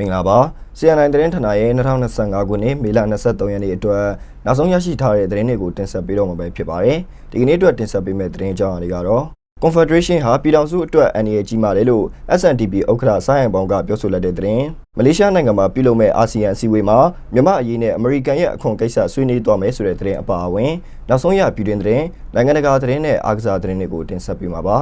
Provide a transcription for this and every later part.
မင်္ဂလာပါ CNI သတင်းဌာနရဲ့2025ခုနှစ်မေလ23ရက်နေ့အတွက်နောက်ဆုံးရရှိထားတဲ့သတင်းတွေကိုတင်ဆက်ပေးတော့မှာပဲဖြစ်ပါတယ်ဒီကနေ့အတွက်တင်ဆက်ပေးမယ့်သတင်းအကြောင်းအရာတွေကတော့ Confederation ဟာပြည်ထောင်စုအတွက်အန်ရကြီးမာတယ်လို့ SNDP ဥက္ကဋ္ဌဆိုင်းဟန်ပေါင်ကပြောဆိုလိုက်တဲ့သတင်းမလေးရှားနိုင်ငံမှာပြုလုပ်မဲ့အာဆီယံအစည်းအဝေးမှာမြန်မာအရေးနဲ့အမေရိကန်ရဲ့အခွန်ကိစ္စဆွေးနွေးသွားမယ်ဆိုတဲ့သတင်းအပါအဝင်နောက်ဆုံးရပြည်တွင်သတင်းနိုင်ငံတကာသတင်းနဲ့အားကစားသတင်းတွေကိုတင်ဆက်ပေးမှာပါ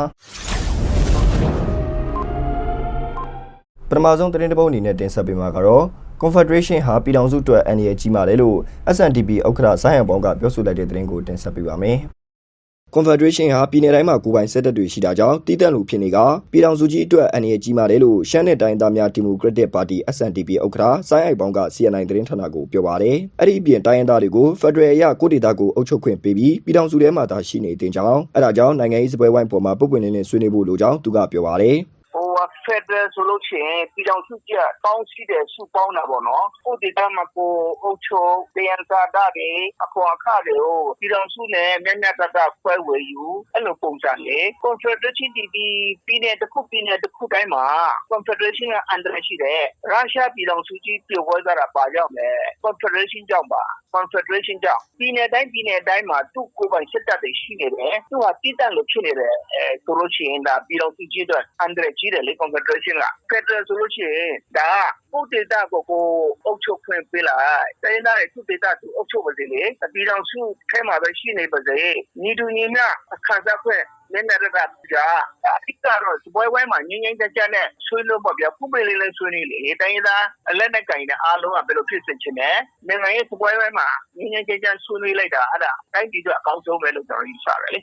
ပထမဆုံးသတင်းတစ်ပုဒ်အနေနဲ့တင်ဆက်ပေးမှာကတော့ Confederation ဟာပြည်ထောင်စုအတွက်အန်ရကြီးမာတယ်လို့ SNDP ဥက္ကဋ္ဌဆိုင်းဟန်ပေါင်ကပြောဆိုလိုက်တဲ့သတင်းကိုတင်ဆက်ပေးပါမယ်။ Confederation ဟာပြည်내တိုင်းမှာကိုယ်ပိုင်စစ်တပ်တွေရှိတာကြောင့်တည်တံ့လို့ဖြစ်နေကပြည်ထောင်စုကြီးအတွက်အန်ရကြီးမာတယ်လို့ရှမ်းနယ်တိုင်းသားများဒီမိုကရက်တစ်ပါတီ SNDP ဥက္ကဋ္ဌဆိုင်းအိုက်ပေါင်းက CNI သတင်းဌာနကိုပြောပါတယ်။အဲ့ဒီအပြင်တိုင်းရင်းသားတွေကို Federal အရကိုဒေတာကိုအုပ်ချုပ်ခွင့်ပေးပြီးပြည်ထောင်စုထဲမှာသာရှိနေတဲ့အကြောင်းအဲ့ဒါကြောင့်နိုင်ငံရေးစပွဲဝိုင်းပေါ်မှာပုပ်ပွင့်နေနေဆွေးနွေးဖို့လိုကြောင်းသူကပြောပါတယ်။ဟိုဖ က်ဒရယ်ဆိုလို့ရှိရင် ပြည်ထောင်စုကြီးကပေါင်းစည်းတယ် စုပေါင်းတာပေါ့နော် ကိုဒေတာမှာ ကိုအုပ်ချုပ်တရားသာတာတွေ အခွန်အခတွေကို ပြည်ထောင်စုနဲ့ မျက်မျက်တတ ခွဲဝေယူ အဲ့လိုပုံစံလေ confederation ဒီဒီပြည်နယ်တစ်ခု ပြည်နယ်တစ်ခုတိုင်းမှာ confederation က အန်ဒရရှိတယ် ရုရှားပြည်ထောင်စုကြီး ပြိုကွဲသွားတာပါကြောင့်လေ confederation ကြောင့်ပါ confederation ကြောင့် ပြည်နယ်တိုင်း ပြည်နယ်တိုင်းမှာ သူ့ကိုယ်ပိုင်စစ်တပ်တွေ ရှိနေတယ် သူကတည်တံ့လို့ဖြစ်နေတယ်အဲဆိုလို့ရှိရင် ဒါ ပြည်ထောင်စုကြီးအတွက် အန်ဒရကြီးတယ်လေ confederation က federal ဆိုလို့ရှိရင် ဒါက ကိုဒေတာကိုကိုအုပ်ချုပ်ခွင့်ပေးလိုက် တိုင်းသားတွေ သူဒေတာသူ အုပ်ချုပ်ပါစေလေ ပြည်ထောင်စုထဲမှာပဲ ရှိနေပါစေ ညီတူညီမျှအခါစားခွင့်နည်းနည်းတော့ကြာအဓိကတော့စပွဲဝိုင်းမှာငင်းငင်းကြကြနဲ့ ဆွေးလို့ပေါ့ဗျာခုပေလေးလေးဆွေးနေလေ တိုင်းသားအလက်နဲ့ကင်တဲ့အားလုံးက ဘယ်လိုဖြစ်စင်ချင်လဲနိုင်ငံရေးစပွဲဝိုင်းမှာငင်းငင်းကြကြဆွေးနွေးလိုက်တာ အဲ့ဒါ တိုင်းပြည်အတွက် အကောင်းဆုံးပဲလို့ ကျွန်တော် ယူဆတယ်လေ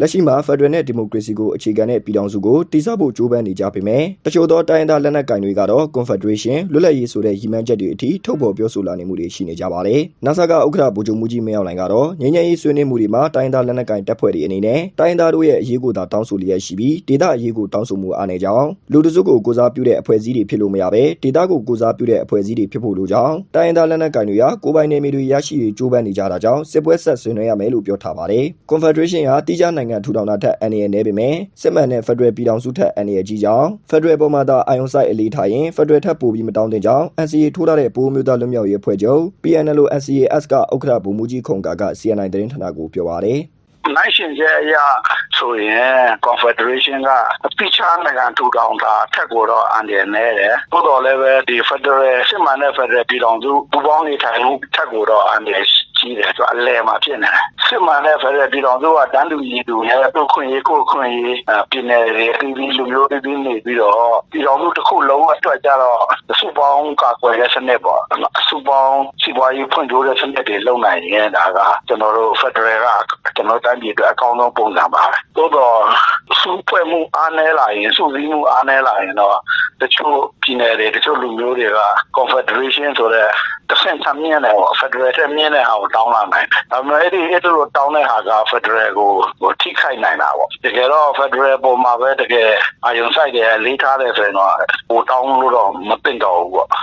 လက်ရှိမှာဖက်ဒရယ်နဲ့ဒီမိုကရေစီကိုအခြေခံတဲ့ပြည်ထောင်စုကိုတည်ဆောက်ဖို့ကြိုးပမ်းနေကြပေမဲ့တချို့သောတိုင်းဒေသလက်နက်ကင်တွေကတော့ Confederation လွတ်လပ်ရေးဆိုတဲ့ရည်မှန်းချက်တွေအထိထုတ်ဖော်ပြောဆိုလာနေမှုတွေရှိနေကြပါတယ်။ NASA ကဥက္ကဋ္ဌဗိုလ်ချုပ်မူကြီးမင်းအောင်လှိုင်ကတော့ငြိမ်းချမ်းရေးဆွေးနွေးမှုတွေမှာတိုင်းဒေသလက်နက်ကင်တပ်ဖွဲ့တွေအနေနဲ့တိုင်းဒေသတို့ရဲ့အရေးကိုသာတောင်းဆိုလျက်ရှိပြီးဒေသအရေးကိုတောင်းဆိုမှုအားနည်းကြောင်းလူတစုကိုကိုစားပြုတဲ့အဖွဲ့အစည်းတွေဖြစ်လို့မရဘဲဒေသကိုကိုစားပြုတဲ့အဖွဲ့အစည်းတွေဖြစ်ဖို့လိုကြောင်းတိုင်းဒေသလက်နက်ကင်တွေကကိုယ်ပိုင်နေမီတွေရရှိရေးကြိုးပမ်းနေကြတာကြောင့်စစ်ပွဲဆက်ဆွေးနွေးရမယ်လို့ပြောထားပါတယ်။ Confederation ဟာတိကျနိုင်ငံထူထောင်တာထက်အန်ရနေပေမဲ့စစ်မှန်တဲ့ Federal ပြည်ထောင်စုထက်အန်ရကြီးကြောင်း Federal ပေါ်မှာသာအာယုံဆိုင်အလေးထားရင် Federal ထက်ပိုပြီးမတောင်းတင်ကြောင်း NCA ထိုးထားတဲ့ပိုးမျိုးသားလွတ်မြောက်ရေးအဖွဲ့ချုပ် PNLO NCAS ကဥက္ကဋ္ဌဗိုလ်မှူးကြီးခုံကာက CNI သတင်းဌာနကိုပြောပါတယ်နိုင်ရှင်ကျအရာဆိုရင် Confederation ကအပိချာနိုင်ငံထူထောင်တာထက်ကိုတော့အန်တယ်နေတယ်။သို့တော်လည်းပဲဒီ Federal စစ်မှန်တဲ့ Federal ပြည်ထောင်စုပူးပေါင်းနေထိုင်မှုထက်ကိုတော့အန်တယ် ကြီးတယ်ဆိုအလဲမှာဖြစ်နေတယ်။စစ်မှန်တဲ့ Federal ပြည်ထောင်စုကတန်းတူညီတူရဲ့သူ့ခွင့်ရေးကိုခွင့်ရေးပြည်နယ်တွေအသီးသီးလူမျိုးတွေနေပြီးတော့ပြည်ထောင်စုတစ်ခုလုံးအတွက်ကြတော့စုပေါင်းကာကွယ်တဲ့စနစ်ပေါ့။စုပေါင်းစီးပွားရေးဖွံ့ဖြိုးတဲ့စနစ်တွေလုပ်နိုင်ရင်ဒါကကျွန်တော်တို့ Federal ကကျွ န်တော်တိုင်းပြည်အတွက်အကောင်းဆုံးပုံစံပါပဲ။သို့တော့စုဖွဲ့မှုအားနည်းလာရင်စုစည်းမှုအားနည်းလာရင်တော့တချို့ပြည်နယ်တွေတချို့လူမျိုးတွေက Confederation ဆိုတဲ့တစ်ဆင့်သမြင့်တယ်ပေါ့ Federal တဲ့မြင့်တဲ့ဟာကိုတောင်းလာနိုင်တယ်။ဒါပေမဲ့အဲ့ဒီအဲ့လိုတောင်းတဲ့ဟာက Federal ကိုဟိုထိခိုက်နိုင်တာပေါ့။တကယ်တော့ Federal ပေါ်မှာပဲတကယ်အာရုံစိုက်တယ်လေးထားတယ်ဆိုရင်တော့ဟိုတောင်းလို့တော့မသိတော့ဘူးပေါ့။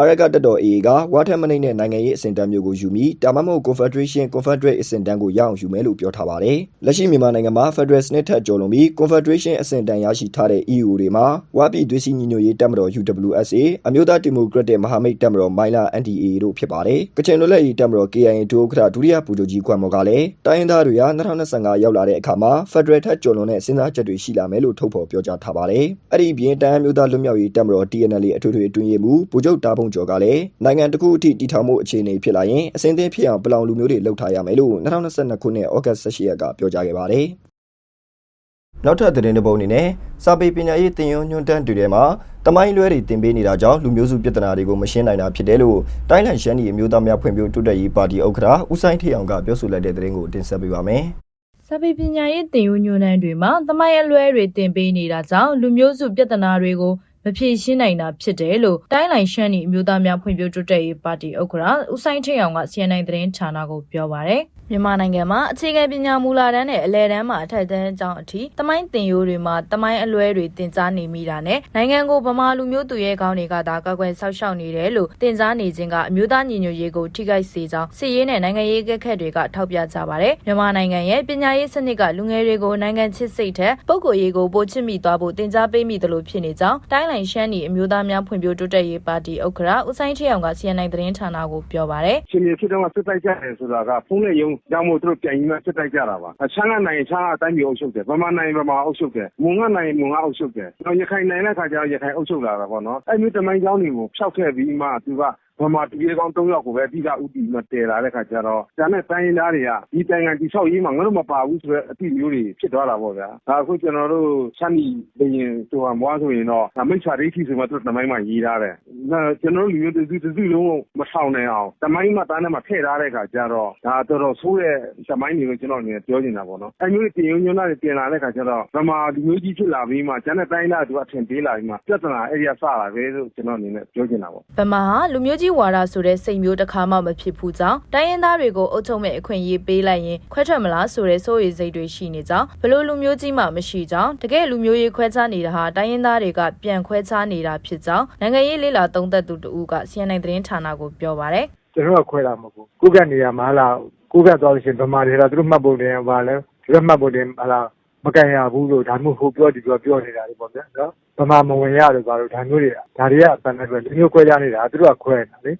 အရကတက်တော် AA ကဝါထက်မနိတ်နဲ့နိုင်ငံရေးအစဉ်တန်းမျိုးကိုယူပြီးတာမမဟုတ် Confederation Confederate အစဉ်တန်းကိုရအောင်ယူမယ်လို့ပြောထားပါတယ်။လက်ရှိမြန်မာနိုင်ငံမှာ Federal စနစ်ထက်ကျော်လွန်ပြီး Confederation အစဉ်တန်းရရှိထားတဲ့ EU တွေမှာဝါပြည်သွေးစည်းညီညွတ်ရေးတပ်မတော် UWSA အမျိုးသားဒီမိုကရက်တစ်မဟာမိတ်တပ်မတော်မိုင်းလာ NDA တို့ဖြစ်ပါတယ်။ကချင်လွတ်လပ်ရေးတပ်မတော် KIA ဒုဥက္ကဋ္ဌဒုတိယဗိုလ်ချုပ်ကြီးခွန်မော်ကလည်းတိုင်းရင်းသားတွေက2025ရောက်လာတဲ့အခါမှာ Federal ထက်ကျော်လွန်တဲ့စဉ်းစားချက်တွေရှိလာမယ်လို့ထုတ်ဖော်ပြောကြားထားပါတယ်။အဲ့ဒီပြင်တိုင်းမျိုးသားလွတ်မြောက်ရေးတပ်မတော် TNL အထွေထွေအတွင်းရေးမှူးဗိုလ်ချုပ်တာဖုန်ကျော်ကလည်းနိုင်ငံတစ်ခုအထိတည်ထောင်မှုအခြေအနေဖြစ်လာရင်အစဉ်သင်းဖြစ်အောင်ပလောင်လူမျိုးတွေလှုပ်ထားရမယ်လို့2022ခုနှစ်ဩဂတ်18ရက်ကပြောကြားခဲ့ပါတယ်။နောက်ထပ်သတင်းတစ်ပုဒ်အနေနဲ့စာပေပညာရေးတင်ယုံညွှန်းတန်းတူထဲမှာတမိုင်းလွဲတွေတင်ပေးနေတာကြောင့်လူမျိုးစုပြဿနာတွေကိုမရှင်းနိုင်တာဖြစ်တယ်လို့တိုင်းလန်ရှမ်းပြည်အမျိုးသားများဖွံ့ဖြိုးတိုးတက်ရေးပါတီဥက္ကဋ္ဌဦးဆိုင်ထေအောင်ကပြောဆိုလိုက်တဲ့သတင်းကိုတင်ဆက်ပေးပါမယ်။စာပေပညာရေးသင်ယူညွှန်းတန်းတွေမှာသမိုင်းအလွဲတွေတင်ပေးနေတာကြောင့်လူမျိုးစုပြဿနာတွေကို မဖြေရှင်းနိုင်တာဖြစ်တယ်လို့တိုင်းလိုင်ရှမ်းနီအမျိုးသားများဖွံ့ဖြိုးတိုးတက်ရေးပါတီဥက္ကဋ္ဌဦးဆိုင်ထိတ်အောင်က CNN သတင်းဌာနကိုပြောပါရယ်မြန်မာနိုင်ငံမှာအခြေခံပညာမူလတန်းနဲ့အလယ်တန်းမှာအထက်တန်းအကြောင်းအထိတမိုင်းတင်ရိုးတွေမှာတမိုင်းအလွဲတွေတင်ကြားနေမိတာနဲ့နိုင်ငံကိုဗမာလူမျိုးသူရဲကောင်းတွေကသာကောက်ွယ်ဆောက်ရှောက်နေတယ်လို့တင်ကြားနေခြင်းကအမျိုးသားညီညွတ်ရေးကိုထိခိုက်စေကြောင်းစစ်ရေးနဲ့နိုင်ငံရေးအခက်အခဲတွေကထောက်ပြကြပါရယ်မြန်မာနိုင်ငံရဲ့ပညာရေးစနစ်ကလူငယ်တွေကိုနိုင်ငံချစ်စိတ်ထက်ပုဂ္ဂိုလ်ရေးကိုပိုချစ်မိသွားဖို့တင်ကြားပေးမိတယ်လို့ဖြစ်နေကြောင်းတိုင်းလိုင်င်ရှမ်းနီအမျိုးသားများဖွံ့ဖြိုးတိုးတက်ရေးပါတီဥက္ကဋ္ဌဦးဆိုင်ချေအောင်က CNN သတင်းဌာနကိုပြောပါတယ်ရှင်မြေဖြစ်တော့စစ်တိုက်ကြတယ်ဆိုတာကဖုန်းနဲ့ယုံကြောင့်မို့သူတို့ပြန်ပြီးမှစစ်တိုက်ကြတာပါအချမ်းကနိုင်ချမ်းကအတိုင်းမျိုးအုပ်ချုပ်တယ်ဗမာနိုင်ဗမာအုပ်ချုပ်တယ်မွန်ကနိုင်မွန်ကအုပ်ချုပ်တယ်တော့ရခိုင်နိုင်တဲ့ခါကျတော့ရခိုင်အုပ်ချုပ်လာတာပေါ့နော်အဲ့မျိုးတမိုင်းကြောင်းတွေကိုဖျောက်ခဲ့ပြီးမှသူက ဗမာတပြေကောင်း၃ယောက်ကိုပဲအဓိကဥတီမတည်လာတဲ့ခါကျတော့ကျန်တဲ့တိုင်းရင်းသားတွေကဒီတိုင်ငံတိဆောက်ရေးမှာငါတို့မပါဘူးဆိုတော့အတိမျိုးတွေဖြစ်သွားတာပေါ့ဗျာဒါအခုကျွန်တော်တို့ရှမ်းပြည်ဘရင်ဆိုဟာမွားဆိုရင်တော့မိတ်ဆွာဒိဋ္ဌိဆိုမှသူတို့တမိုင်းမှာရေးထားတယ်ဒါကျွန်တော်တို့လူမျိုးတစုတစုလုံးမဆောင်နိုင်အောင်တမိုင်းမှာတန်းထဲမှာထည့်ထားတဲ့ခါကျတော့ဒါတော်တော်ဆိုးတဲ့တမိုင်းတွေကိုကျွန်တော်အနေနဲ့ပြောနေတာပေါ့နော်အဲမျိုးတွေတင်ယုံညွန်းလာတွေတင်လာတဲ့ခါကျတော့ဗမာလူမျိုးကြီးဖြစ်လာပြီးမှကျန်တဲ့တိုင်းသားတွေကထင်ပေးလာပြီးမှပြဿနာအဲ့ဒီကစလာပဲလို့ကျွန်တော်အနေနဲ့ပြောချင်တာပေါ့ဗမာဟာလူမျိုးကြီးဝါဒဆိုတဲ့စိတ်မျိုးတစ်ခါမှမဖြစ်ဘူးကြောင်းတိုင်းရင်းသားတွေကိုအုပ်ချုပ်မဲ့အခွင့်အရေးပေးလိုက်ရင်ခွဲထွက်မလားဆိုတဲ့စိုးရိမ်စိတ်တွေရှိနေကြောင်းဘလို့လူမျိုးကြီးမှမရှိကြောင်းတကယ်လူမျိုးရေးခွဲခြားနေတာဟာတိုင်းရင်းသားတွေကပြန်ခွဲခြားနေတာဖြစ်ကြောင်းနိုင်ငံရေးလေးလာသုံးသက်သူတဦးက CNN သတင်းဌာနကိုပြောပါတယ်ကျွန်တော်ကခွဲတာမဟုတ်ဘူးကိုကတ်နေရမလားကိုကတ်သွားလို့ရှိရင်ဗမာတွေကသူတို့မှတ်ဖို့တင်ပါလဲသူတို့မှတ်ဖို့တင်မလားမ ကန်ရဘူးလို့ဒါမျိုးဟိုပြောဒီပြောပြောနေတာလေပေါ့ဗျာနော်ဗမာမဝင်ရလို့ဘာလို့ဒါမျိုးတွေကဒါတွေကအပန်နဲ့ပဲလူမျိုးခွဲကြနေတာသူတို့ကခွဲနေတာလေ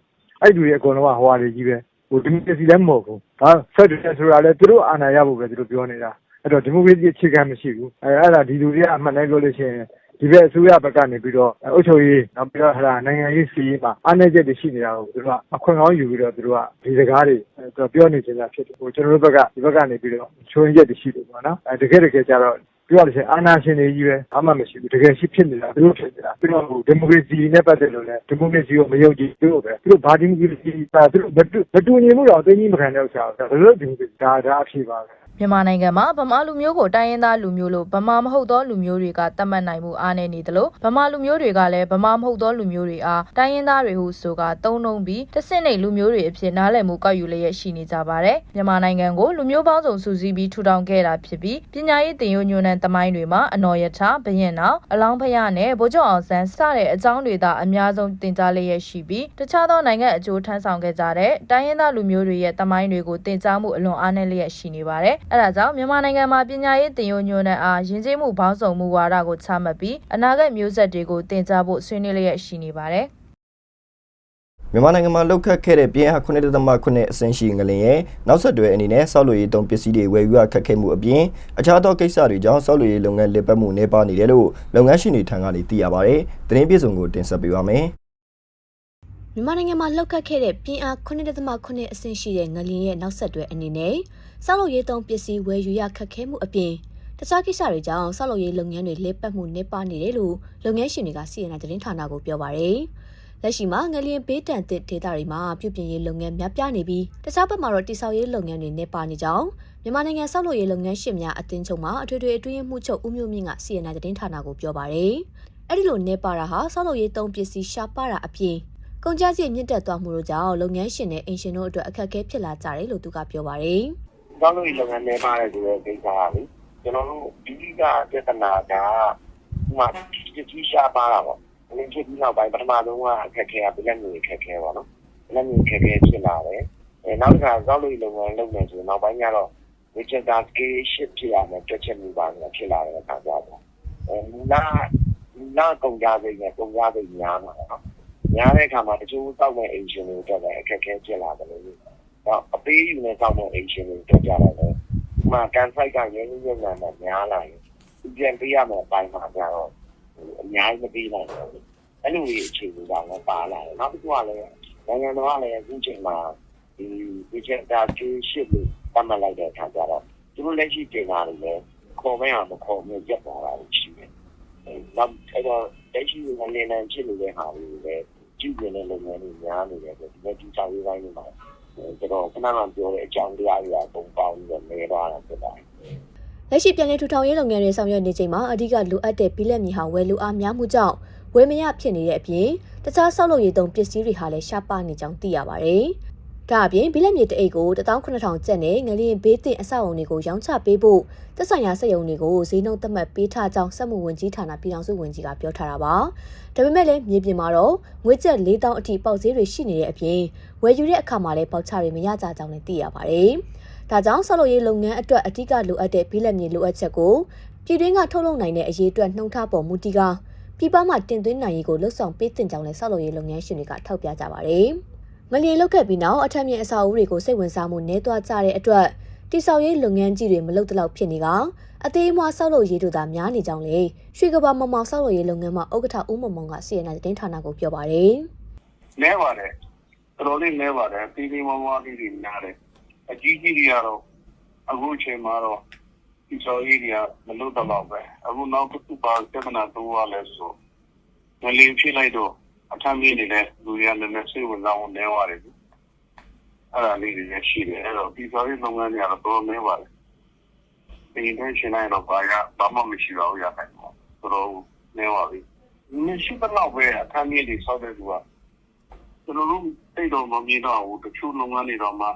အဲ့ဒီတွေအကုန်လုံးကဟိုဟာတွေကြီးပဲဟိုဒီမိုကရေစီလည်းမဟုတ်ဘူးဒါဆက်တယ်ဆိုတာလည်းသူတို့အာဏာရဖို့ပဲသူတို့ပြောနေတာအဲ့တော့ဒီမိုကရေစီအခြေခံမရှိဘူးအဲအဲ့ဒါဒီလူတွေကအမှန်တမ်းပြောလို့ရှိရင် ဒီဘက်အစိုးရဘက်ကနေပြီးတော့အုပ်ချုပ်ရေးနောက်ပြီးတော့ဟလာနိုင်ငံရေးစီးရေးမှာအားနည်းချက်တွေရှိနေတာကိုသူတို့ကအခွင့်ကောင်းယူပြီးတော့သူတို့ကဒီစကားတွေသူတို့ပြောနေကြတာဖြစ်တယ်ဟိုကျွန်တော်တို့ဘက်ကဒီဘက်ကနေပြီးတော့ချိုးရင်ချက်တွေရှိတယ်ပေါ့နော်အဲတကယ်တကယ်ကျတော့ပြောရလို့ရှိရင်အာဏာရှင်တွေကြီးပဲအမှမရှိဘူးတကယ်ရှိဖြစ်နေတာသူတို့ဖြစ်နေတာပြီးတော့ဟိုဒီမိုကရေစီနဲ့ပတ်သက်လို့လည်းဒီမိုကရေစီကိုမယုံကြည်ဘူးပဲသူတို့ဘာဒီမိုကရေစီဒါသူတို့မတူမတူညီမှုတော့အသိကြီးမခံတဲ့ဥစ္စာဒါလို့ဒီမိုကရေစီဒါဒါအဖြစ်ပါပဲ မြန်မာနိုင်ငံမှာဗမာလူမျိုးကိုတိုင်းရင်းသားလူမျိုးလို့ဗမာမဟုတ်သောလူမျိုးတွေကတတ်မှတ်နိုင်မှုအားနည်းနေသလိုဗမာလူမျိုးတွေကလည်းဗမာမဟုတ်သောလူမျိုးတွေအားတိုင်းရင်းသားတွေဟုဆိုကသုံးနှုံးပြီးတစ်ဆင့်နေလူမျိုးတွေအဖြစ်နားလည်မှုကောက်ယူလျက်ရှိနေကြပါတယ်မြန်မာနိုင်ငံကိုလူမျိုးပေါင်းစုံစုစည်းပြီးထူထောင်ခဲ့တာဖြစ်ပြီးပညာရေးတင်ယိုညွန်းတဲ့တမိုင်းတွေမှာအနော်ရထဘရင်နောင်အလောင်းဖယားနဲ့ဗိုလ်ချုပ်အောင်ဆန်းစတဲ့အကြောင်းတွေသာအများဆုံးတင်ကြားလျက်ရှိပြီးတခြားသောနိုင်ငံအကျိုးထမ်းဆောင်ခဲ့ကြတဲ့တိုင်းရင်းသားလူမျိုးတွေရဲ့တမိုင်းတွေကိုတင်ကြားမှုအလွန်အားနည်းလျက်ရှိနေပါတယ်အဲဒါကြောင့်မြန်မာနိုင်ငံမှာပညာရေးတင်ယိုညွန်းတဲ့အားယဉ်ကျေးမှုပေါင်းစုံမှုဝါဒကိုချမှတ်ပြီးအနာဂတ်မျိုးဆက်တွေကိုတင်ကြားဖို့ဆွေးနွေးလျက်ရှိနေပါတယ်မြန်မာနိုင်ငံမှာလောက်ခတ်ခဲ့တဲ့ပြင်းအား9.9အဆင့်ရှိငလင်ရဲ့နောက်ဆက်တွဲအနေနဲ့ဆောက်လုပ်ရေးတုံးပစ္စည်းတွေဝယ်ယူရခက်ခဲမှုအပြင်အခြားသောကိစ္စတွေကြောင့်ဆောက်လုပ်ရေးလုပ်ငန်းလည်ပတ်မှုနှဲပါနေတယ်လို့လုပ်ငန်းရှင်တွေထံကနေသိရပါဗျ။သတင်းပြည်စုံကိုတင်ဆက်ပေးပါမယ်။မြန်မာနိုင်ငံမှာလှုပ်ခတ်ခဲ့တဲ့ပြင်းအား9.9အဆင့်ရှိတဲ့ငလျင်ရဲ့နောက်ဆက်တွဲအနေနဲ့ စောက်လုပ်ရေးသုံးပစ္စည်းဝယ်ယူရခက်ခဲမှုအပြင်တခြားကိစ္စတွေကြောင့်စောက်လုပ်ရေးလုပ်ငန်းတွေလက်ပတ်မှုနှိပါနေတယ်လို့လုပ်ငန်းရှင်တွေကစီရင်တဲ့သတင်းဌာနကိုပြောပါရယ်လက်ရှိမှာငလျင်ဘေးတန်တဲ့ဒေသတွေမှာပြုပြင်ရေးလုပ်ငန်းများပြားနေပြီးတခြားဘက်မှာတော့တိစောက်ရေးလုပ်ငန်းတွေနှိပါနေကြောင်းမြန်မာနိုင်ငံစောက်လုပ်ရေးလုပ်ငန်းရှင်များအသင်းချုပ်မှအထွေထွေအတွင်းမှုချုပ်ဦးမျိုးမြင့်ကစီရင်တဲ့သတင်းဌာနကိုပြောပါရယ်အဲ့ဒီလိုနှိပါတာဟာစောက်လုပ်ရေးသုံးပစ္စည်းရှားပါတာအပြင်ကုန်ကျစရိတ်မြင့်တက်သွားမှုတို့ကြောင့်လုပ်ငန်းရှင်နဲ့အင်ရှင်တို့အတွက်အခက်အခဲဖြစ်လာကြတယ်လို့သူကပြောပါရယ် တောင်းလို့လုပ်ငန်းနေပါတယ်ဆိုတဲ့ကိစ္စကလေကျွန်တော်တို့ဒီကပြဿနာကဥမာကြီးရှားပါတာပေါ့အရင်ဖြစ်ပြီးနောက်ပိုင်းပထမဆုံးကအခက်ခဲကပြလက်မျိုးအခက်ခဲပါနော်ပြလက်မျိုးအခက်ခဲဖြစ်လာတယ်အဲနောက်တစ်ခါတောင်းလို့လုပ်ငန်းလုပ်နေဆိုနောက်ပိုင်းကျတော့ Wichita scale shift ဖြစ်ရမယ်တွက်ချက်မှုပါနေတာဖြစ်လာတဲ့အခါကျတော့အဲနာနာကုန်ကြစိတ်နဲ့ကုန်ကြစိတ်များမှာနော်များတဲ့အခါမှာတချို့တောက်တဲ့ agent တွေအတွက်လည်းအခက်ခဲဖြစ်လာတယ်လို့ တော့အပေးယူနေတောင်းတဲ့အိမ်ရှင်တွေတွေ့ကြတယ်လေ။ဒီမှာကန်ဖိုက်ကရင်းနှီးမြှုပ်နှံမှုများလာရင်ဒီပြန်ပေးရမယ့်အပိုင်းမှာကျတော့အများကြီးမပေးနိုင်ဘူး။အဲ့လိုကြီးအခြေအနေကလည်းပါလာတယ်။နောက်တစ်ခုကလည်းနိုင်ငံတော်ကလည်းအခုချိန်မှာဒီ digital citizenship ကိုတတ်မှတ်လိုက်တဲ့အခါကျတော့သူတို့လက်ရှိတင်တာတွေလည်းခေါ်မရမခေါ်မရက်သွားတာရှိတယ်။အဲနောက်အဲ့တော့လက်ရှိနိုင်ငံနဲ့ဖြစ်နေတဲ့ဟာတွေလည်းကြည့်နေတဲ့လုပ်ငန်းတွေများနေတယ်ဆိုတော့ဒီမဲ့ဒီစာရေးပိုင်းတွေမှာ ကျွန်တော်ခဏမှပြောတဲ့အကြောင်းတရားတွေအကုန်ပေါင်းပြီးတော့နေသွားတာဖြစ်ပါတယ်လက်ရှိပြန်လည်ထူထောင်ရေးလုပ်ငန်းတွေဆောင်ရွက်နေချိန်မှာအဓိကလိုအပ်တဲ့ဘီလက်မြေဟာဝယ်လိုအားများမှုကြောင့်ဝယ်မရဖြစ်နေတဲ့အပြင်တခြားဆောက်လုပ်ရေးသုံးပစ္စည်းတွေဟာလည်းရှားပါနေကြောင်းသိရပါဗျ။ ဒါအပြင်ဘီလက်မြေတအိတ်ကို18000ကျပ်နဲ့ငလျင်ဘေးတင်အဆောက်အုံတွေကိုရောင်းချပေးဖို့သက်ဆိုင်ရာစက်ရုံတွေကိုဈေးနှုန်းသတ်မှတ်ပေးထားကြောင်းစက်မှုဝန်ကြီးဌာနပြည်ထောင်စုဝန်ကြီးကပြောထားတာပါ။ဒါပေမဲ့လည်းမြေပြင်မှာတော့ငွေကျပ်4000အထိပေါက်ဈေးတွေရှိနေတဲ့အပြင်ဝယ်ယူတဲ့အခါမှာလည်းပေါက်ချတွေမရကြကြောင်းလည်းသိရပါတယ်။ဒါကြောင့်ဆောက်လုပ်ရေးလုပ်ငန်းအတွက်အဓိကလိုအပ်တဲ့ဘီလက်မြေလိုအပ်ချက်ကိုပြည်တွင်းကထုတ်လုပ်နိုင်တဲ့အရေးအတွက်နှုံထားပေါ်မူတီကပြည်ပမှတင်သွင်းနိုင်ရေးကိုလှုပ်ဆောင်ပေးတင်ကြောင်းလည်းဆောက်လုပ်ရေးလုပ်ငန်းရှင်တွေကထောက်ပြကြပါတယ်။ ငလျင်လောက်ခဲ့ပြီးနောက်အထက်မြင့်အဆောက်အဦတွေကိုစိတ်ဝင်စားမှုနည်းသွားကြတဲ့အတွက်တိဆောက်ရေးလုပ်ငန်းကြီးတွေမလုပ်တလောက်ဖြစ်နေကအသေးအမွှားဆောက်လုပ်ရေးတို့သာများနေကြောင်းလေရွှေကဘာမမောင်ဆောက်လုပ်ရေးလုပ်ငန်းမှာဥက္ကဋ္ဌဦးမမောင်က CNN သတင်းဌာနကိုပြောပါတယ်နဲပါတယ်တော်တော်လေးနဲပါတယ်ပြီးပြီးမမလေးတွေများတယ်အကြီးကြီးတွေကတော့အခုအချိန်မှာတော့ဒီစော်ကြီးတွေကမလို့တော့ပဲအခုနောက်တစ်ခုပါပြဿနာတော့ရလဲဆိုငလင်းဖြစ်လိုက်တော့ အထမ်းကြီးနေတဲ့လူတွေကလည်းနည်းစိတ်ဝင်စားမှုနဲပါတယ်အဲ့ဒါလေးတွေလည်းရှိတယ်အဲ့တော့ဒီစော်ကြီးလုပ်ငန်းတွေကတော့တော်တော်နဲပါတယ်ဒီတိုင်းရှင်းလိုက်တော့ဘာရဘာမှမရှိတော့ဘူးရတယ်တော်တော်နဲပါပြီမရှိတော့ပဲအထမ်းကြီးတွေဆောက်တဲ့သူကကျွန်တော်တို့တိတ်တော့မမြင်တော့ဘူးတချို့လုပ်ငန်းတွေတော့မှ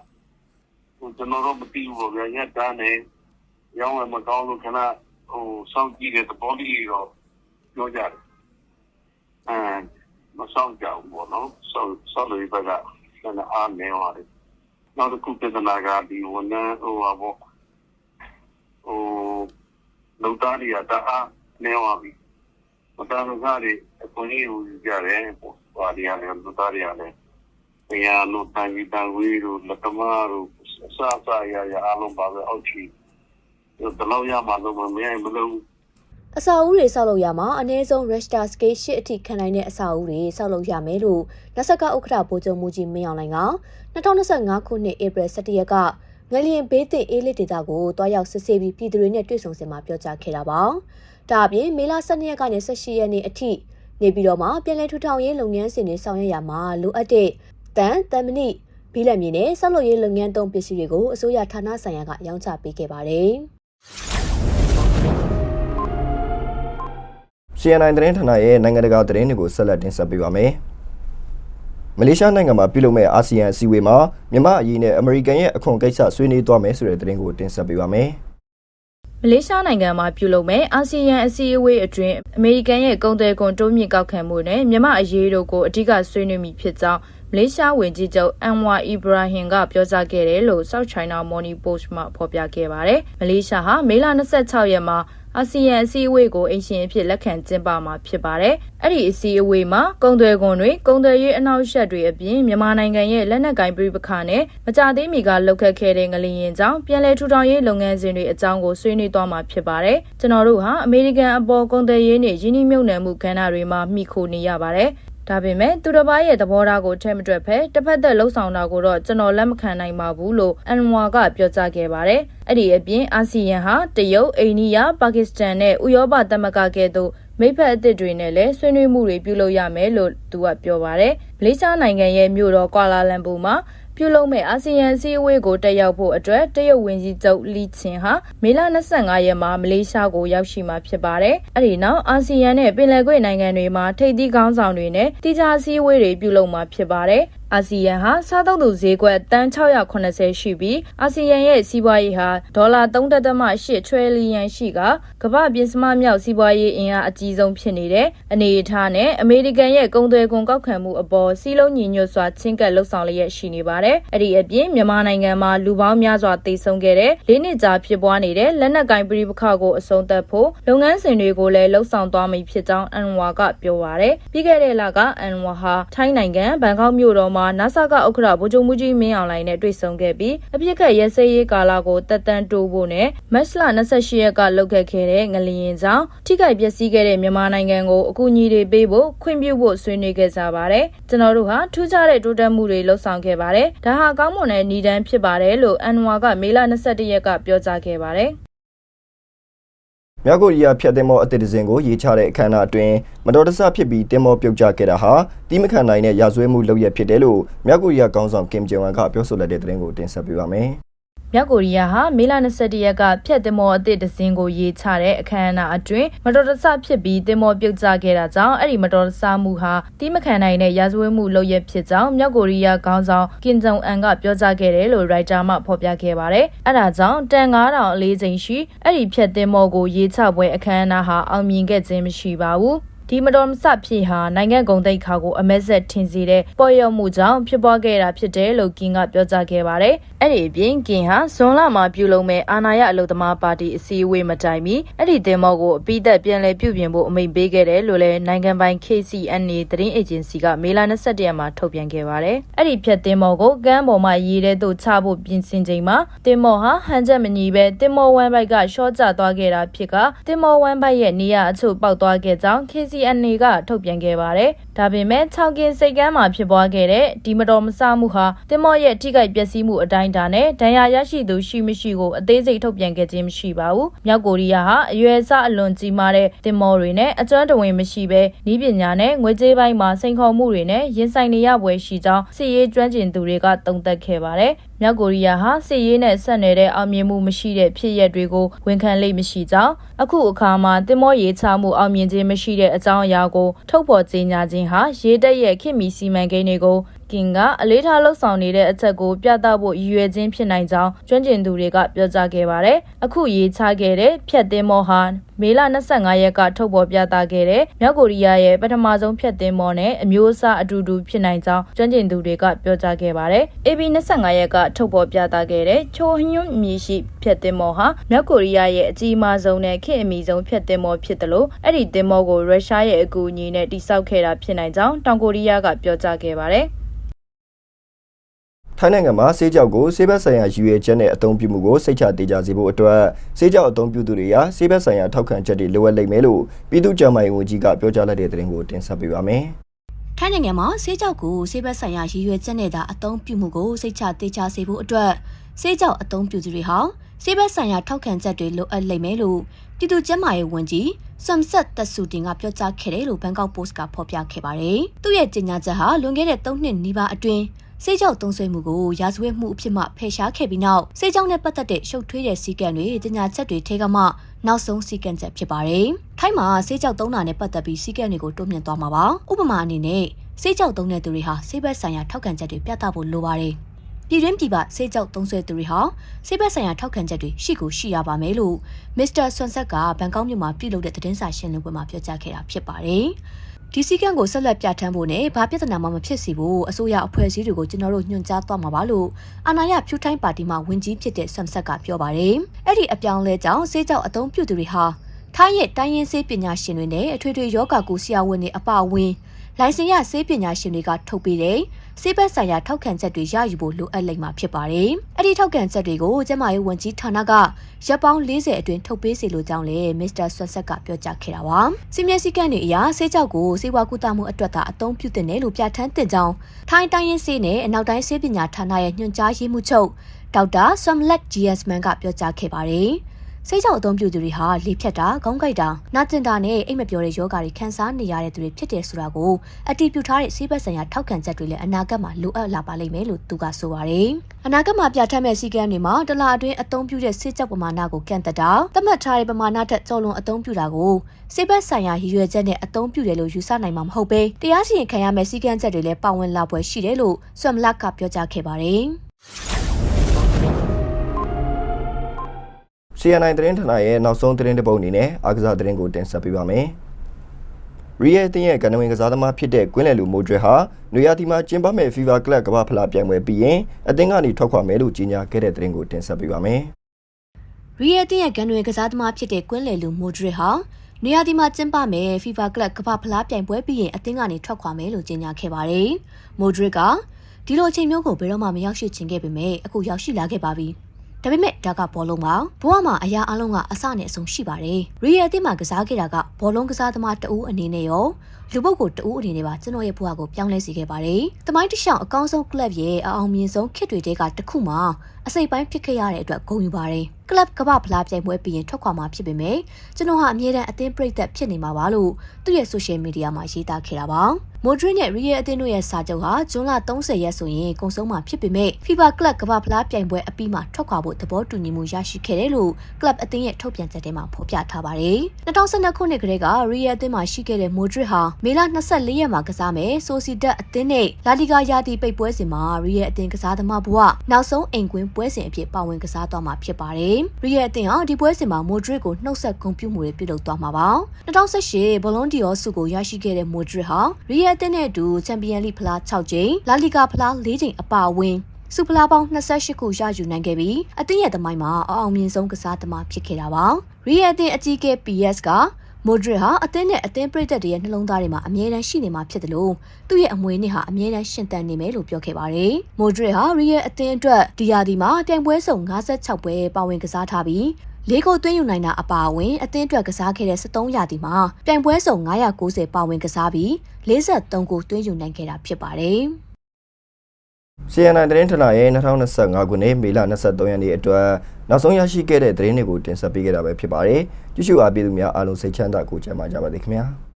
ဟိုကျွန်တော်တို့မသိဘူးပေါ့ဗျာရက်တန်းနေရောင်းဝယ်မကောင်းလို့ခဏဟိုစောင့်ကြည့်တဲ့သဘောလေးတော့ပြောကြတယ်အဲ မဆောင်ကြဘူးပေါ့နော်ဆောက်ဆောက်လို့ဘက်ကလည်းအားနေပါတယ်နောက်တစ်ခုပြဿနာကဒီဝန်ထမ်းဟိုပါပေါ့ဟိုလုံသားတွေကတအားနေပါပြီမတန်ကားတွေအခွင့်အရေးကိုယူကြတယ်ပေါ့။ဘာတွေရလဲလူသားတွေရလဲ။ဘုရားလို့တန်ကြီးတန်ဝေးတို့လက်သမားတို့အစအစရရအားလုံးပါပဲအောက်ချီ။ဒီတော့ရမှာလို့မမြင်မလို့ အဆောက်အဦတွေဆောက်လုပ်ရမှာအနည်းဆုံး Richter scale 8အထိခံနိုင်တဲ့အဆောက်အဦတွေဆောက်လုပ်ရမယ်လို့လက်ဆက်ကဥက္ကဋ္ဌဗိုလ်ချုပ်မူကြီးမင်းအောင်လှိုင်က2025ခုနှစ်ဧပြီ17ရက်ကငလျင်ဘေးတင်အေးလစ်ဒေတာကိုတွားရောက်စစ်ဆေးပြီးပြည်သူတွေနဲ့တွေ့ဆုံစင်မှာပြောကြားခဲ့တာပါ။ဒါအပြင်မေလ12ရက်ကနေ18ရက်နေ့အထိနေပြည်တော်မှာပြည်내ထူထောင်ရေးလုပ်ငန်းစဉ်တွေဆောင်ရွက်ရမှာလိုအပ်တဲ့တန်တန်မဏိဘီလက်မြေနဲ့ဆောက်လုပ်ရေးလုပ်ငန်းသုံးပစ္စည်းတွေကိုအစိုးရဌာနဆိုင်ရာကရောင်းချပေးခဲ့ပါတယ်။ CNN သတင်းဌာနရဲ့နိုင်ငံတကာသတင်းတွေကိုဆက်လက်တင်ဆက်ပေးပါမယ်။မလေးရှားနိုင်ငံမှာပြုလုပ်မဲ့အာဆီယံအစည်းအဝေးမှာမြန်မာအရေးနဲ့အမေရိကန်ရဲ့အခွန်ကိစ္စဆွေးနွေးသွားမယ်ဆိုတဲ့သတင်းကိုတင်ဆက်ပေးပါမယ်။မလေးရှားနိုင်ငံမှာပြုလုပ်မဲ့အာဆီယံအစည်းအဝေးအတွင်းအမေရိကန်ရဲ့ကုန်သွယ်ခွန်တိုးမြင့်ကောက်ခံမှုနဲ့မြန်မာအရေးတို့ကိုအဓိကဆွေးနွေးမိဖြစ်ကြောင်းမလေးရှားဝန်ကြီးချုပ်အန်ဝါအီဘရာဟင်ကပြောကြားခဲ့တယ်လို့ South China Morning Post မှဖော်ပြခဲ့ပါတယ်။မလေးရှားဟာမေလ26ရက်မှာ အာဆီယံအစည်းအဝေးကိုအင်ရှင်အဖြစ်လက်ခံကျင်းပမှာဖြစ်ပါတယ်။အဲ့ဒီအစည်းအဝေးမှာကုန်သွယ်ခွန်တွေကုန်သွယ်ရေးအနောက်ရှက်တွေအပြင်မြန်မာနိုင်ငံရဲ့လက်နက်ကင်ပြည်ပခါနဲ့မကြသေးမီကလောက်ခတ်ခဲ့တဲ့ငလျင်ကြောင့်ပြည်내ထူထောင်ရေးလုပ်ငန်းစဉ်တွေအကြောင်းကိုဆွေးနွေးသွားမှာဖြစ်ပါတယ်။ကျွန်တော်တို့ဟာအမေရိကန်အပေါ်ကုန်သွယ်ရေးနဲ့ယင်းနှိမ့်မြုပ်နှံမှုကဏ္ဍတွေမှာမိခိုနေရပါတယ်။ ဒါပေမဲ့သူတစ်ပါးရဲ့သဘောထားကိုထဲမတွက်ဖက်တစ်ဖက်သက်လှုပ်ဆောင်တာကိုတော့ကျွန်တော်လက်မခံနိုင်ပါဘူးလို့အန်ဝါကပြောကြားခဲ့ပါတယ်။အဲ့ဒီအပြင်အာဆီယံဟာတရုတ်၊အိန္ဒိယ၊ပါကစ္စတန်နဲ့ဥရောပသမဂ္ဂကဲ့သို့မိဖက်အသစ်တွေနဲ့လည်းဆွေးနွေးမှုတွေပြုလုပ်ရမယ်လို့သူကပြောပါတယ်။မလေးရှားနိုင်ငံရဲ့မြို့တော်ကွာလာလမ်ပူမှာ ပြုလုပ်မဲ့အာဆီယံစည်းအဝေးကိုတက်ရောက်ဖို့အတွက်တရုတ်ဝန်ကြီးချုပ်လီချင်ဟာမေလ25ရက်မှာမလေးရှားကိုရောက်ရှိမှာဖြစ်ပါတယ်။အဲဒီနောက်အာဆီယံနဲ့ပင်လယ်ကွေ့နိုင်ငံတွေမှာထိပ်သီးခေါင်းဆောင်တွေနဲ့တိကျစည်းအဝေးတွေပြုလုပ်မှာဖြစ်ပါတယ်။ အာဆီယံဟာစားသုံးသူဈေးကွက်တန်680ရှိပြီးအာဆီယံရဲ့စီးပွားရေးဟာဒေါ်လာ3.8ထရီလီယံရှိကကမ္ဘာပြင်စမမြောက်စီးပွားရေးအင်အားအကြီးဆုံးဖြစ်နေတဲ့အနေအထားနဲ့အမေရိကန်ရဲ့ကုန်သွယ်ခွန်ကောက်ခံမှုအပေါ်စီးလုံးညီညွတ်စွာချင်းကပ်လှုပ်ဆောင်လျက်ရှိနေပါတယ်။အဲ့ဒီအပြင်မြန်မာနိုင်ငံမှာလူပေါင်းများစွာသေဆုံးခဲ့တဲ့၄နှစ်ကြာဖြစ်ပွားနေတဲ့လက်နက်ကင်ပြည်ပခါကိုအဆုံးသတ်ဖို့လုပ်ငန်းစဉ်တွေကိုလည်းလှုပ်ဆောင်သွားမိဖြစ်ကြောင်းအန်ဝါကပြောပါရယ်။ပြီးခဲ့တဲ့လကအန်ဝါဟာထိုင်းနိုင်ငံဘန်ကောက်မြို့တော်မှာနာဆာကဥက္ကဋ္ဌဗိုလ်ချုပ်မှုကြီးမင်းအောင်လှိုင်နဲ့တွေ့ဆုံခဲ့ပြီးအပြစ်ခတ်ရဲစဲရေးကာလကိုတက်တန်းတိုးဖို့နဲ့မတ်လ28ရက်ကလုပ်ခဲ့ခဲ့တဲ့ငလျင်ကြောင့်ထိခိုက်ပျက်စီးခဲ့တဲ့မြန်မာနိုင်ငံကိုအကူအညီတွေပေးဖို့ခွင့်ပြုဖို့ဆွေးနွေးခဲ့ကြပါတယ်။ကျွန်တော်တို့ဟာထူးခြားတဲ့တိုးတက်မှုတွေလှုပ်ဆောင်ခဲ့ပါတယ်။ဒါဟာကောင်းမွန်တဲ့ညီတန်းဖြစ်ပါတယ်လို့အန်ဝါကမေလ21ရက်ကပြောကြားခဲ့ပါတယ်။ မြောက်ကိုရီးယားဖျက်သိမ်းမောအသစ်တစ်စင်ကိုရေးချတဲ့အခမ်းအနားအတွင်းမတော်တဆဖြစ်ပြီးတင်မောပြုတ်ကျခဲ့တာဟာတိမခံနိုင်တဲ့ရာဇဝဲမှုလုပ်ရဖြစ်တယ်လို့မြောက်ကိုရီးယားခေါင်းဆောင်ကင်ဂျုံဝမ်ကပြောဆိုလိုက်တဲ့သတင်းကိုတင်ဆက်ပေးပါမယ်။ မြောက်ကိုရီးယားဟာမေလ21ရက်ကဖျက်သင်္ဘောအသစ်တစ်စင်းကိုရေးချတဲ့အခမ်းအနားအတွင်းမတော်တဆဖြစ်ပြီးသင်္ဘောပြုတ်ကျခဲ့တာကြောင့်အဲ့ဒီမတော်တဆမှုဟာတိမခံနိုင်တဲ့ရာဇဝတ်မှုလုပ်ရဖြစ်ကြောင်းမြောက်ကိုရီးယားခေါင်းဆောင်ကင်ဂျုံအန်ကပြောကြားခဲ့တယ်လို့ရိုက်တာမှဖော်ပြခဲ့ပါတယ်။အဲ့ဒါကြောင့်တန်9000အလေးချိန်ရှိအဲ့ဒီဖျက်သင်္ဘောကိုရေးချပွဲအခမ်းအနားဟာအောင်မြင်ခဲ့ခြင်းမရှိပါဘူး။ ဒီမတော်မဆဖြစ်ဟာနိုင်ငံကုန်သိက္ခါကိုအမဲဆက်ထင်စေတဲ့ပေါ်ရောက်မှုကြောင့်ဖြစ်ပွားခဲ့တာဖြစ်တယ်လို့ကင်ကပြောကြားခဲ့ပါတယ်။အဲ့ဒီအပြင်ကင်ဟာဇွန်လမှာပြုလုပ်မဲ့အာဏာရအလုသမားပါတီအစည်းအဝေးမတိုင်မီအဲ့ဒီတင်မောကိုအပိသက်ပြန်လည်ပြုပြင်ဖို့အမိန့်ပေးခဲ့တယ်လို့လည်းနိုင်ငံပိုင် KCNA သတင်းအေဂျင်စီကမေလ22ရက်မှာထုတ်ပြန်ခဲ့ပါတယ်။အဲ့ဒီဖြတ်တင်မောကိုကမ်းပေါ်မှာရေးတဲ့သို့ချဖို့ပြင်ဆင်ချိန်မှာတင်မောဟာဟန်ချက်မညီပဲတင်မောဝမ်ဘိုက်ကရှော့ကျသွားခဲ့တာဖြစ်ကတင်မောဝမ်ဘိုက်ရဲ့နေရာအချို့ပေါက်သွားခဲ့ကြောင်း KCNA ကထုတ်ပြန်ခဲ့ပါတယ်။ဒါပေမဲ့6ကင်းစိတ်ကမ်းမှာဖြစ်ပွားခဲ့တဲ့ဒီမတော်မဆမှုဟာတင်မောရဲ့ထိခိုက်ပျက်စီးမှုအတိုင်းအတာနဲ့ဒဏ်ရာရရှိသူရှိမရှိကိုအသေးစိတ်ထုတ်ပြန်ခဲ့ခြင်းမရှိပါဘူး။မြောက်ကိုရီးယားဟာအရွယ်အစားအလွန်ကြီးမားတဲ့တင်မောတွေနဲ့အကျွမ်းတဝင်မရှိဘဲဤပညာနဲ့ငွေကြေးပိုင်းမှာစိန်ခေါ်မှုတွေနဲ့ရင်ဆိုင်နေရပွဲရှိကြောင်းစစ်ရေးကျွမ်းကျင်သူတွေကသုံးသပ်ခဲ့ပါတယ်။ မြောက်ကိုရီးယားဟာစစ်ရေးနဲ့ဆက်နွယ်တဲ့အောင်မြင်မှုမရှိတဲ့ဖြစ်ရပ်တွေကိုဝန်ခံလိမ့်မရှိကြောင်းအခုအခါမှာတင်မောရေးချမှုအောင်မြင်ခြင်းမရှိတဲ့အကြောင်းအရာကိုထုတ်ဖော်ကြေညာခြင်းဟာရေးတက်ရဲ့ခင်မီစီမံကိန်းတွေကို ကင်ကအလေးထားလှုပ်ဆောင်နေတဲ့အချက်ကိုပြသဖို့ရည်ရွယ်ခြင်းဖြစ်နိုင်ကြောင်းကျွမ်းကျင်သူတွေကပြောကြားခဲ့ပါတယ်။အခုရေးချခဲ့တဲ့ဖြတ်တင်မောဟာမေလ25ရက်ကထုတ်ဖော်ပြသခဲ့တဲ့မြောက်ကိုရီးယားရဲ့ပထမဆုံးဖြတ်တင်မောနဲ့အမျိုးအစားအတူတူဖြစ်နိုင်ကြောင်းကျွမ်းကျင်သူတွေကပြောကြားခဲ့ပါတယ်။ AB 25ရက်ကထုတ်ဖော်ပြသခဲ့တဲ့ချိုဟညွန်းမြေရှိဖြတ်တင်မောဟာမြောက်ကိုရီးယားရဲ့အကြီးမားဆုံးနဲ့ခေတ်အမီဆုံးဖြတ်တင်မောဖြစ်တယ်လို့အဲ့ဒီတင်မောကိုရုရှားရဲ့အကူအညီနဲ့တိစောက်ခဲ့တာဖြစ်နိုင်ကြောင်းတောင်ကိုရီးယားကပြောကြားခဲ့ပါတယ်။ ထိုင်းနိုင်ငံမှာဆေးကြောက်ကိုဆေးဘက်ဆိုင်ရာရည်ရွယ်ချက်နဲ့အသုံးပြုမှုကိုစိတ်ချတေချာစေဖို့အတွက်ဆေးကြောက်အသုံးပြုသူတွေဟာဆေးဘက်ဆိုင်ရာထောက်ခံချက်တွေလိုအပ်လိမ့်မယ်လို့ပြည်သူ့ကျန်းမာရေးဝန်ကြီးကပြောကြားလိုက်တဲ့သတင်းကိုတင်ဆက်ပေးပါမယ်။ထိုင်းနိုင်ငံမှာဆေးကြောက်ကိုဆေးဘက်ဆိုင်ရာရည်ရွယ်ချက်နဲ့သာအသုံးပြုမှုကိုစိတ်ချတေချာစေဖို့အတွက်ဆေးကြောက်အသုံးပြုသူတွေဟာဆေးဘက်ဆိုင်ရာထောက်ခံချက်တွေလိုအပ်လိမ့်မယ်လို့ပြည်သူ့ကျန်းမာရေးဝန်ကြီးဆမ်ဆက်တက်ဆူတင်ကပြောကြားခဲ့တယ်လို့ဘန်ကောက်ပို့စ်ကဖော်ပြခဲ့ပါတယ်။သူ့ရဲ့ကြေညာချက်ဟာလွန်ခဲ့တဲ့3နှစ်နီးပါးအတွင်း စေကြောက်သုံးဆွဲမှုကိုရာဇဝတ်မှုအဖြစ်မှဖယ်ရှားခဲ့ပြီးနောက်စေကြောက်နဲ့ပတ်သက်တဲ့ရှုပ်ထွေးတဲ့စည်းကမ်းတွေကြေညာချက်တွေထဲကမှနောက်ဆုံးစည်းကမ်းချက်ဖြစ်ပါတယ်။ထိုင်းမှာစေကြောက်သုံးတာနဲ့ပတ်သက်ပြီးစည်းကမ်းတွေကိုတိုးမြှင့်သွားမှာပါ။ဥပမာအနေနဲ့စေကြောက်သုံးတဲ့သူတွေဟာစေဘက်ဆိုင်ရာထောက်ခံချက်တွေပြသဖို့လိုပါတယ်။ပြည်တွင်းပြည်ပစေကြောက်သုံးဆွဲသူတွေဟာစေဘက်ဆိုင်ရာထောက်ခံချက်တွေရှိကိုရှိရပါမယ်လို့မစ္စတာဆွန်ဆက်ကဘန်ကောက်မြို့မှာပြုလုပ်တဲ့သတင်းစာရှင်းလင်းပွဲမှာပြောကြားခဲ့တာဖြစ်ပါတယ်။ ဒီစည်းကမ်းကိုဆက်လက်ပြဋ္ဌာန်းဖို့နဲ့ဘာပြဿနာမှမဖြစ်စေဖို့အစိုးရအဖွဲ့အစည်းတွေကိုကျွန်တော်တို့ညွှန်ကြားသွားမှာပါလို့အာဏာရဖြူထိုင်းပါတီမှဝင်ကြီးဖြစ်တဲ့ဆမ်ဆက်ကပြောပါတယ်။အဲ့ဒီအပြောင်းလဲကြောင့်စေးကြောက်အုံပြုသူတွေဟာထိုင်းရဲ့တိုင်းရင်းစေးပညာရှင်တွေနဲ့အထွေထွေယောဂကူဆရာဝန်တွေအပအဝင် လိုင်စင်ရစေးပညာရှင်တွေကထုတ်ပေးတဲ့စေးဘက်ဆိုင်ရာထောက်ခံချက်တွေရယူဖို့လိုအပ်လိမ့်မှာဖြစ်ပါတယ်။အဲ့ဒီထောက်ခံချက်တွေကိုကျမရေးဝန်ကြီးဌာနကရပ်ပေါင်း40အတွင်းထုတ်ပေးစီလိုကြောင်းလည်းမစ္စတာဆွတ်ဆက်ကပြောကြားခဲ့တာပါ။စီမံစည်းကမ်းတွေအရဆေးကြောက်ကိုစေဝါကူတာမှုအတွက်သာအသုံးပြုတင်တယ်လို့ပြဋ္ဌာန်းတင်ကြောင်းထိုင်းတိုင်းရင်းစေးနဲ့အနောက်တိုင်းစေးပညာဌာနရဲ့ညွှန်ကြားရေးမှူးချုပ်ဒေါက်တာဆမ်လက်ဂျီယက်စ်မန်ကပြောကြားခဲ့ပါတယ်။ စိတ်ကြောက်အသုံးပြုသူတွေဟာလေဖြတ်တာခေါင်းကိုက်တာနာကျင်တာနဲ့အိမ်မပြောတဲ့ယောဂါတွေခံစားနေရတဲ့သူတွေဖြစ်တယ်ဆိုတာကိုအတည်ပြုထားတဲ့စီးပွားဆိုင်ရာထောက်ခံချက်တွေလည်းအနာဂတ်မှာလိုအပ်လာပါလိမ့်မယ်လို့သူကဆိုပါတယ်။အနာဂတ်မှာပြဋ္ဌာန်းမဲ့စည်းကမ်းတွေမှာတလအတွင်းအသုံးပြုတဲ့စိတ်ကြောက်ပမာဏကိုကန့်သက်တာသတ်မှတ်ထားတဲ့ပမာဏထက်ကျော်လွန်အသုံးပြုတာကိုစိတ်ဘက်ဆိုင်ရာရည်ရွယ်ချက်နဲ့အသုံးပြုတယ်လို့ယူဆနိုင်မှာမဟုတ်ပဲတရားစီရင်ခံရမယ့်စည်းကမ်းချက်တွေလည်းပါဝင်လာပွဲရှိတယ်လို့ဆွမ်လတ်ကပြောကြားခဲ့ပါတယ်။ CNI သတင်းဌာနရဲ့နောက်ဆုံးသတင်းတစ်ပုဒ်အနေနဲ့အားကစားသတင်းကိုတင်ဆက်ပေးပါမယ်။ Real တင်းရဲ့ကန်နဝင်ကစားသမားဖြစ်တဲ့ကွင်းလယ်လူမိုဒရစ်ဟာနွေရာသီမှာကျင်းပမယ့် FIFA Club ကမ္ဘာဖလားပြိုင်ပွဲပြီးရင်အသင်းကနေထွက်ခွာမယ်လို့ကြေညာခဲ့တဲ့သတင်းကိုတင်ဆက်ပေးပါမယ်။ Real တင်းရဲ့ကန်နဝင်ကစားသမားဖြစ်တဲ့ကွင်းလယ်လူမိုဒရစ်ဟာနွေရာသီမှာကျင်းပမယ့် FIFA Club ကမ္ဘာဖလားပြိုင်ပွဲပြီးရင်အသင်းကနေထွက်ခွာမယ်လို့ကြေညာခဲ့ပါတယ်။မိုဒရစ်ကဒီလိုအချိန်မျိုးကိုဘယ်တော့မှမရောက်ရှိချင်ခဲ့ပေမဲ့အခုရောက်ရှိလာခဲ့ပါပြီ။ ဒါပေမဲ့ဒါကဘောလုံးပါဘဝမှာအရာအလုံးကအစနဲ့အဆုံးရှိပါတယ်ရီယယ်အသင်းမှာကစားခဲ့တာကဘောလုံးကစားသမားတဦးအနေနဲ့ရောလူပုဂ္ဂိုလ်တဦးအနေနဲ့ပါကျွန်တော်ရဲ့ဘဝကိုပြောင်းလဲစေခဲ့ပါတယ်။တမိုင်းတစ်လျှောက်အကောင်းဆုံးကလပ်ရဲ့အအောင်မြင်ဆုံးခေတ်တွေတဲကတစ်ခုမှအစိပ်ပိုင်းဖြစ်ခဲ့ရတဲ့အတွက်ဂုဏ်ယူပါတယ်။ကလပ်ကမ္ဘာဖလားပြိုင်ပွဲပြီးရင်ထွက်ခွာမှာဖြစ်ပေမဲ့ကျွန်တော်ဟာအမြဲတမ်းအသင်းပြိသက်ဖြစ်နေမှာပါလို့သူ့ရဲ့ဆိုရှယ်မီဒီယာမှာရေးသားခဲ့တာပါ။ မိုဒရစ်နဲ့ရီယယ်အသင်းတို့ရဲ့စာချုပ်ဟာဇွန်လ30ရက်ဆိုရင်ကုန်ဆုံးမှာဖြစ်ပေမဲ့ FIFA ကလပ်ကမ္ဘာဖလားပြိုင်ပွဲအပြီးမှာထွက်ခွာဖို့သဘောတူညီမှုရရှိခဲ့တယ်လို့ကလပ်အသင်းရဲ့ထုတ်ပြန်ချက်ထဲမှာဖော်ပြထားပါတယ်။2012ခုနှစ်ကတည်းကရီယယ်အသင်းမှာရှိခဲ့တဲ့မိုဒရစ်ဟာမေလ24ရက်မှာကစားမယ်ဆိုစီဒက်အသင်းနဲ့လာလီဂါယာတီပိတ်ပွဲစဉ်မှာရီယယ်အသင်းကစားသမားဘဝနောက်ဆုံးအိမ်ကွင်းပွဲစဉ်အဖြစ်ပါဝင်ကစားသွားမှာဖြစ်ပါတယ်။ရီယယ်အသင်းဟာဒီပွဲစဉ်မှာမိုဒရစ်ကိုနှုတ်ဆက်ဂုဏ်ပြုမှုတွေပြုလုပ်သွားမှာပါ။2018ဘလွန်ဒီယောဆုကိုရရှိခဲ့တဲ့မိုဒရစ်ဟာရီယယ်အသင်းနဲ့အတူချန်ပီယံလိဖလား6ကြိမ်လာလီဂါဖလား4ကြိမ်အပါအဝင်စူပလာပေါင်း28ခုရယူနိုင်ခဲ့ပြီးအသင်းရဲ့သမိုင်းမှာအအောင်မြင်ဆုံးကစားသမားဖြစ်ခဲ့တာပါ။ရီယယ်အသင်းအကြီးအကဲ PS ကမိုဒရစ်ဟာအသင်းနဲ့အသင်းပရိသတ်တွေရဲ့နှလုံးသားတွေမှာအမြဲတမ်းရှိနေမှာဖြစ်တယ်လို့သူ့ရဲ့အမွေနှစ်ဟာအမြဲတမ်းရှင်သန်နေမယ်လို့ပြောခဲ့ပါတယ်။မိုဒရစ်ဟာရီယယ်အသင်းအတွက်ဒီယာဒီမှာပြိုင်ပွဲစုံ56ပွဲပါဝင်ကစားထားပြီး လေးကိုသွင်းယူနိုင်တာအပါအဝင်အသင်းအတွက်ကစားခဲ့တဲ့73ရာသီမှာပြိုင်ပွဲစုံ990ပါဝင်ကစားပြီး53ကိုသွင်းယူနိုင်ခဲ့တာဖြစ်ပါတယ်။ CNN သတင်းဌာနရဲ့2025ခုနှစ်မေလ23ရက်နေ့အတွက်နောက်ဆုံးရရှိခဲ့တဲ့သတင်းတွေကိုတင်ဆက်ပေးခဲ့တာပဲဖြစ်ပါတယ်။ကြည့်ရှုအားပေးသူများအားလုံးစိတ်ချမ်းသာကိုကြပါကြပါစေခင်ဗျာ။